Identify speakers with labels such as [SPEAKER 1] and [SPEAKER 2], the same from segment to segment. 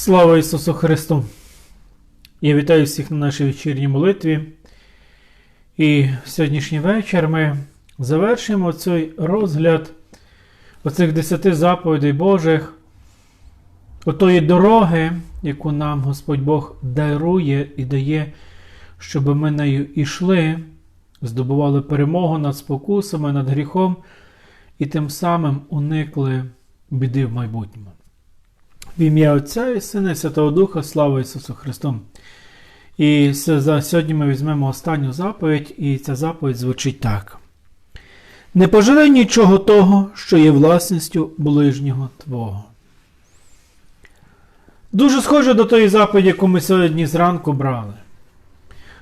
[SPEAKER 1] Слава Ісусу Христу! Я вітаю всіх на нашій вечірній молитві. І в сьогоднішній вечір ми завершимо цей розгляд оцих десяти заповідей Божих, отої дороги, яку нам Господь Бог дарує і дає, щоб ми нею ішли, здобували перемогу над спокусами, над гріхом і тим самим уникли біди в майбутньому. В ім'я Отця і Сина і Святого Духа, слава Ісусу Христу. І за сьогодні ми візьмемо останню заповідь, і ця заповідь звучить так: Не пожалей нічого того, що є власністю ближнього Твого. Дуже схоже до тої заповіді, яку ми сьогодні зранку брали.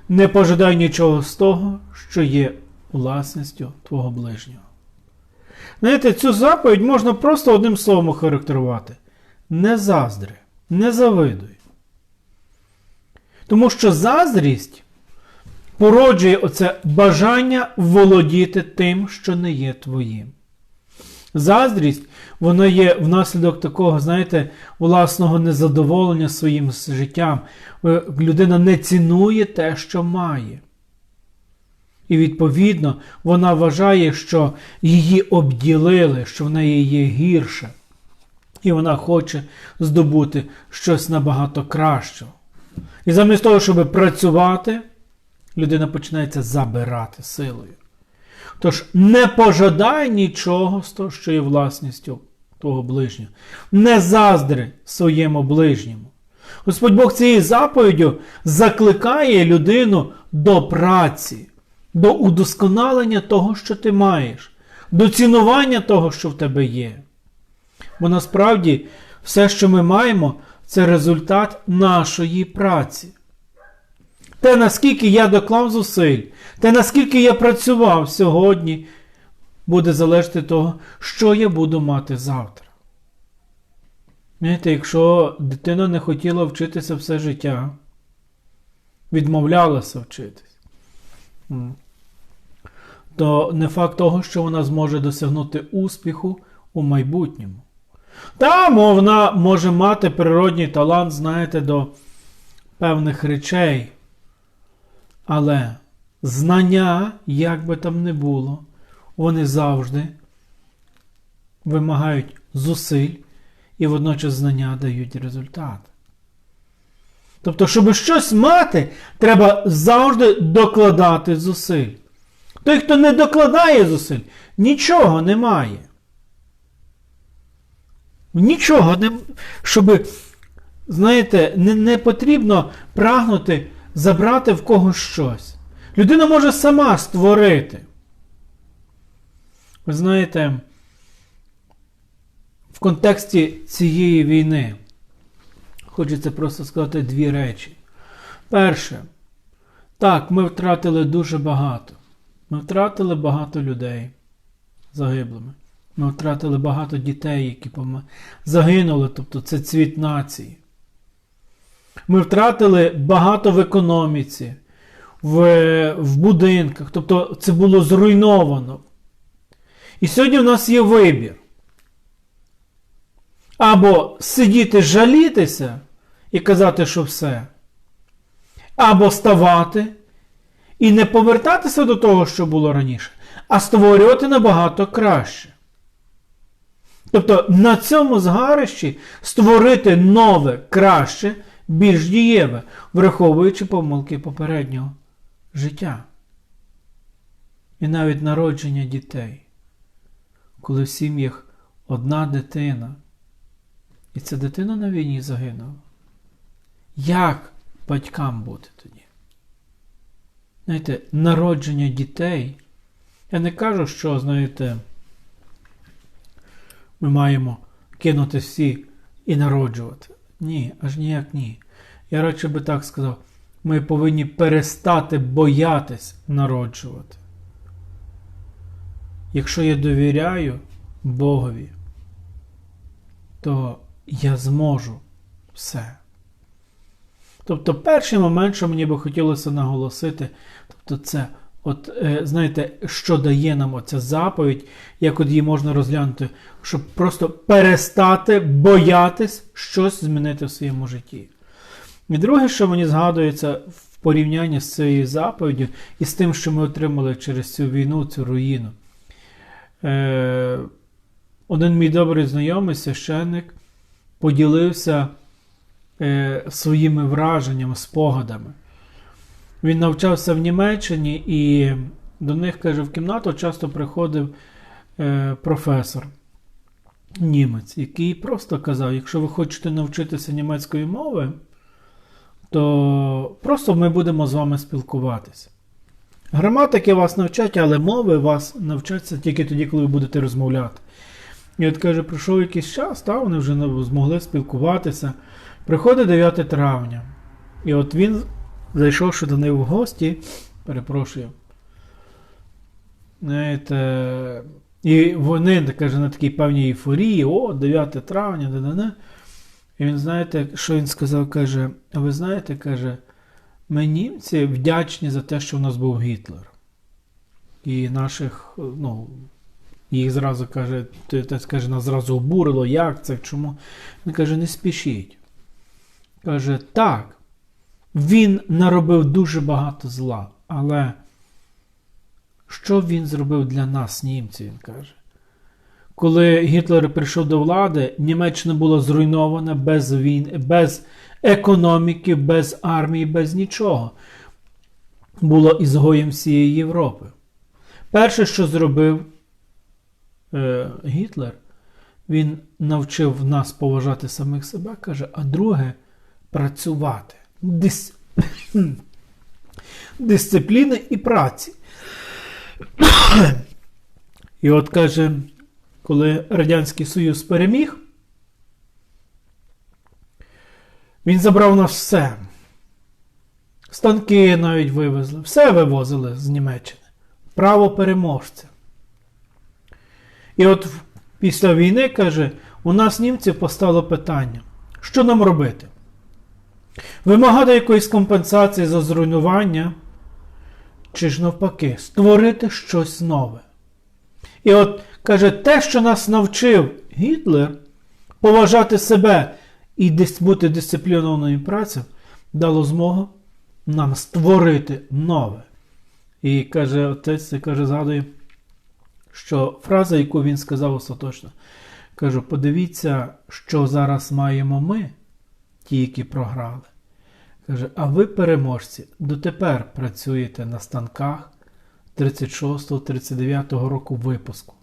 [SPEAKER 1] Не пожадай нічого з того, що є власністю Твого ближнього. Знаєте, цю заповідь можна просто одним словом охарактерувати. Не заздри, не завидуй. Тому що заздрість породжує оце бажання володіти тим, що не є твоїм. Заздрість, вона є внаслідок такого, знаєте, власного незадоволення своїм життям. Е, Людина не цінує те, що має. І відповідно вона вважає, що її обділили, що в неї є гірше. І вона хоче здобути щось набагато кращого. І замість того, щоб працювати, людина починається забирати силою. Тож не пожадай нічого з того, що є власністю твого ближнього. Не заздри своєму ближньому. Господь Бог цією заповіддю закликає людину до праці, до удосконалення того, що ти маєш, до цінування того, що в тебе є. Бо насправді все, що ми маємо, це результат нашої праці. Те, наскільки я доклав зусиль, те, наскільки я працював сьогодні, буде залежати того, що я буду мати завтра. Знаєте, якщо дитина не хотіла вчитися все життя, відмовлялася вчитись, то не факт того, що вона зможе досягнути успіху у майбутньому. Та, вона може мати природній талант, знаєте, до певних речей. Але знання, як би там не було, вони завжди вимагають зусиль і водночас знання дають результат. Тобто, щоб щось мати, треба завжди докладати зусиль. Той, хто не докладає зусиль, нічого не має. Нічого не. Щоб, знаєте, не, не потрібно прагнути забрати в когось щось. Людина може сама створити. Ви знаєте, в контексті цієї війни хочеться просто сказати дві речі. Перше, так, ми втратили дуже багато. Ми втратили багато людей загиблими. Ми втратили багато дітей, які загинули, тобто це цвіт нації. Ми втратили багато в економіці, в, в будинках, тобто це було зруйновано. І сьогодні в нас є вибір. Або сидіти жалітися і казати, що все, або ставати і не повертатися до того, що було раніше, а створювати набагато краще. Тобто на цьому згарищі створити нове, краще, більш дієве, враховуючи помилки попереднього життя. І навіть народження дітей, коли в сім'ях одна дитина, і ця дитина на війні загинула. Як батькам бути тоді? Знаєте, народження дітей. Я не кажу, що, знаєте, ми маємо кинути всі і народжувати. Ні, аж ніяк ні. Я радше би так сказав, ми повинні перестати боятись народжувати. Якщо я довіряю Богові, то я зможу все. Тобто, перший момент, що мені би хотілося наголосити, тобто це от, е, знаєте, що дає нам оця заповідь, як от її можна розглянути, щоб просто перестати боятись щось змінити в своєму житті. І друге, що мені згадується в порівнянні з цією заповіддю і з тим, що ми отримали через цю війну, цю руїну. Е, один мій добрий знайомий, священник, поділився е, своїми враженнями, спогадами. Він навчався в Німеччині і до них, каже, в кімнату часто приходив е, професор німець, який просто казав: якщо ви хочете навчитися німецької мови, то просто ми будемо з вами спілкуватися. Граматики вас навчать, але мови вас навчаться тільки тоді, коли ви будете розмовляти. І от каже, пройшов якийсь час, та, вони вже змогли спілкуватися. Приходить 9 травня. І от він, зайшовши до них в гості, перепрошую. Знаєте, і вони каже, на такій певній ейфорії, о, 9 травня, да, да, да. І він, знаєте, що він сказав, каже, а ви знаєте, каже, ми німці вдячні за те, що в нас був Гітлер. І наших, ну, їх зразу каже, те каже, нас зразу обурило, як це, чому. Він каже, не спішіть. Каже, так, він наробив дуже багато зла, але що він зробив для нас, німців, він каже. Коли Гітлер прийшов до влади, Німеччина була зруйнована без війн, без економіки, без армії, без нічого. Було ізгоєм всієї Європи. Перше, що зробив е, Гітлер, він навчив нас поважати самих себе, каже, а друге працювати. Дис... Дисципліни і праці. І от каже, коли Радянський Союз переміг, він забрав нас все. Станки навіть вивезли, все вивозили з Німеччини. Право переможця. І от після війни, каже, у нас німців постало питання, що нам робити? Вимагати якоїсь компенсації за зруйнування, чи ж навпаки, створити щось нове. І от каже, те, що нас навчив Гітлер, поважати себе і бути дисциплінованою працею, дало змогу нам створити нове. І каже, отець каже, згадує, що фраза, яку він сказав остаточно, кажу, подивіться, що зараз маємо ми, ті, які програли. Каже, а ви, переможці, дотепер працюєте на станках 36-39 року випуску.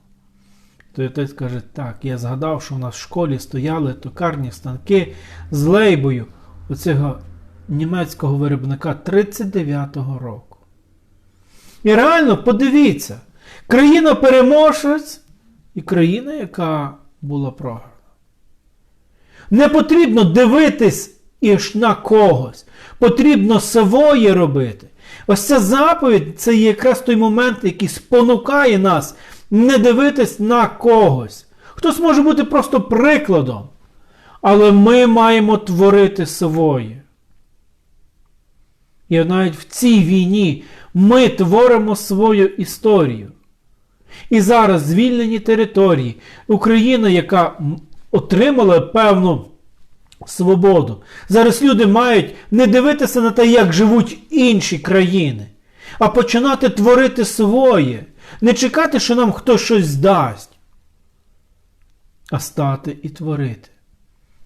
[SPEAKER 1] Той отець каже, так, я згадав, що у нас в школі стояли токарні станки з лейбою оцього німецького виробника 39-го року. І реально, подивіться, країна переможець і країна, яка була програна. Не потрібно дивитись іж на когось. Потрібно своє робити. Ось ця заповідь це якраз той момент, який спонукає нас не дивитись на когось. Хтось може бути просто прикладом. Але ми маємо творити своє. І навіть в цій війні ми творимо свою історію. І зараз звільнені території, Україна, яка отримала певну свободу. Зараз люди мають не дивитися на те, як живуть інші країни, а починати творити своє. Не чекати, що нам хтось щось дасть, а стати і творити.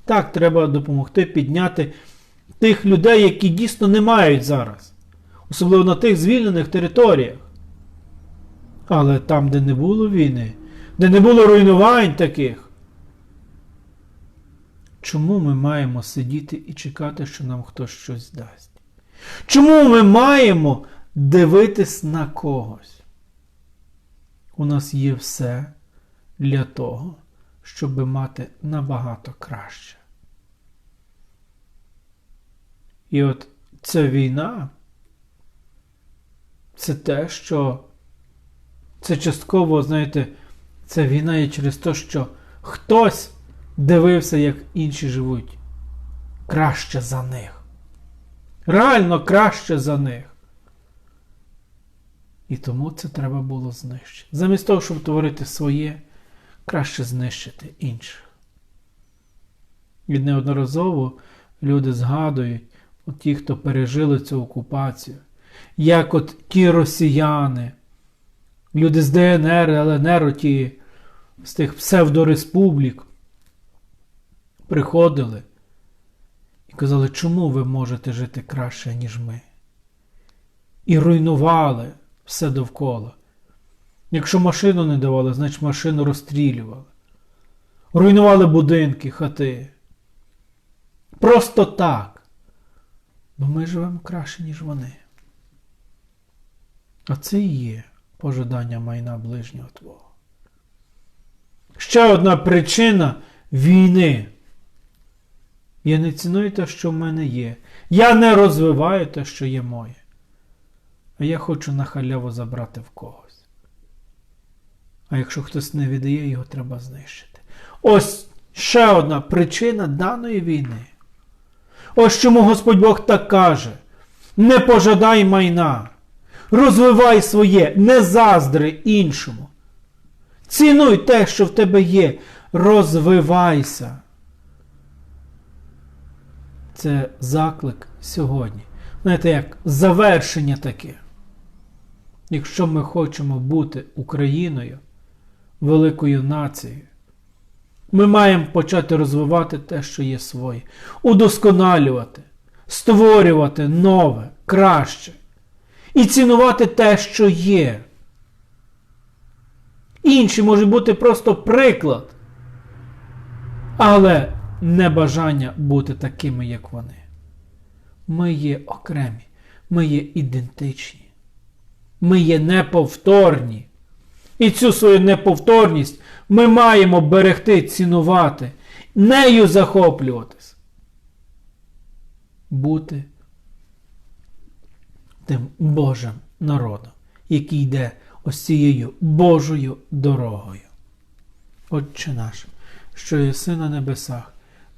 [SPEAKER 1] Так, треба допомогти підняти тих людей, які дійсно не мають зараз. Особливо на тих звільнених територіях. Але там, де не було війни, де не було руйнувань таких. Чому ми маємо сидіти і чекати, що нам хтось щось дасть? Чому ми маємо дивитись на когось? У нас є все для того, щоб мати набагато краще. І от ця війна це те, що це частково, знаєте, ця війна є через те, що хтось дивився, як інші живуть. Краще за них. Реально краще за них. І тому це треба було знищити. Замість того, щоб творити своє, краще знищити інших. І неодноразово люди згадують, от ті, хто пережили цю окупацію, як от ті росіяни, люди з ДНР, ЛНР, ті, з тих псевдореспублік, приходили і казали, чому ви можете жити краще, ніж ми? І руйнували все довкола. Якщо машину не давали, значить машину розстрілювали. Руйнували будинки, хати. Просто так. Бо ми живемо краще, ніж вони. А це і є пожадання майна ближнього Твого. Ще одна причина війни. Я не ціную те, що в мене є. Я не розвиваю те, що є моє. А я хочу на халяву забрати в когось. А якщо хтось не віддає, його треба знищити. Ось ще одна причина даної війни. Ось чому Господь Бог так каже: не пожадай майна, розвивай своє, не заздри іншому. Цінуй те, що в тебе є, розвивайся. Це заклик сьогодні. Знаєте, як завершення таке. Якщо ми хочемо бути Україною, великою нацією, ми маємо почати розвивати те, що є своє, удосконалювати, створювати нове, краще. І цінувати те, що є. Інші може бути просто приклад, але не бажання бути такими, як вони. Ми є окремі, ми є ідентичні, ми є неповторні. І цю свою неповторність ми маємо берегти, цінувати, нею захоплюватись. Бути тим Божим народом, який йде ось цією Божою дорогою. Отче наш, що єси на небесах,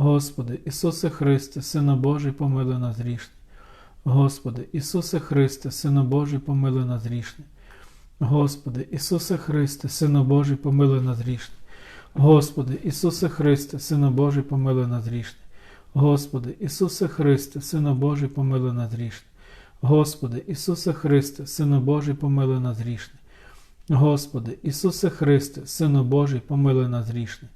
[SPEAKER 1] Господи, Ісусе Христе, Сино Божий, помилуй нас грішне. Господи, Ісусе Христе, Сино Божий, помилуй нас грішне. Господи, Ісусе Христе, Сино Божий, помилуй нас грішне. Господи, Ісусе Христе, Сино Божий, помилуй нас грішне. Господи, Ісусе Христе, Сино Божий, помилуй нас грішне. Господи, Ісусе Христе, Сино Божий, помилуй нас грішне. Господи, Ісусе Христе, Сино Божий, помилуй нас грішне.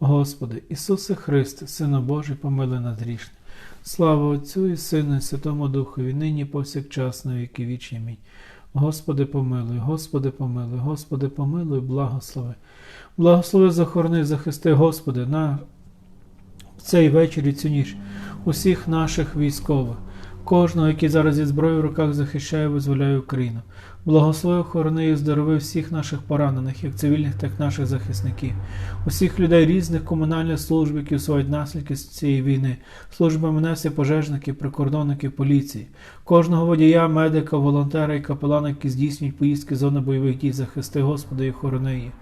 [SPEAKER 1] Господи, Ісусе Христе, Сино Божий, помилуй нас грішне. Слава Отцю і Сину, і Святому Духові, нині повсякчас на віки вічні. Амінь. Господи, помилуй, Господи, помилуй, Господи, помилуй, благослови. Благослови, захорони, захисти, Господи, на цей вечір і цю ніч усіх наших військових, кожного, який зараз зі зброєю в руках захищає, визволяє Україну. Благослови, охорони і здорови всіх наших поранених, як цивільних, так і наших захисників, усіх людей різних комунальних служб, які усувають наслідки з цієї війни, служби МНС, пожежників, прикордонників, поліції, кожного водія, медика, волонтера і капелана, які здійснюють поїздки зони бойових дій, захисти Господи і охорони їх.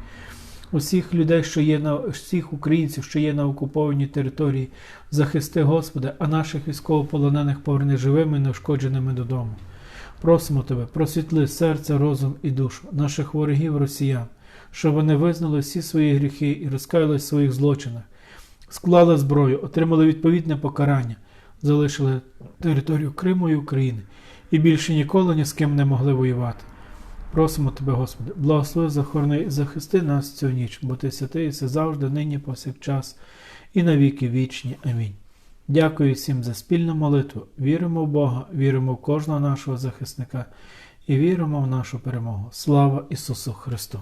[SPEAKER 1] Усіх людей, що є на всіх українців, що є на окупованій території, захисти Господи, а наших військовополонених поверни живими і неушкодженими додому. Просимо Тебе, просвітли серце, розум і душу наших ворогів росіян, щоб вони визнали всі свої гріхи і розкаялись в своїх злочинах, склали зброю, отримали відповідне покарання, залишили територію Криму і України і більше ніколи ні з ким не могли воювати. Просимо Тебе, Господи, благослови, захорони і захисти нас цю ніч, бо Ти святий, все завжди, нині, повсякчас, і навіки вічні. Амінь. Дякую всім за спільну молитву. Віримо в Бога, віримо в кожного нашого захисника і віримо в нашу перемогу. Слава Ісусу Христу!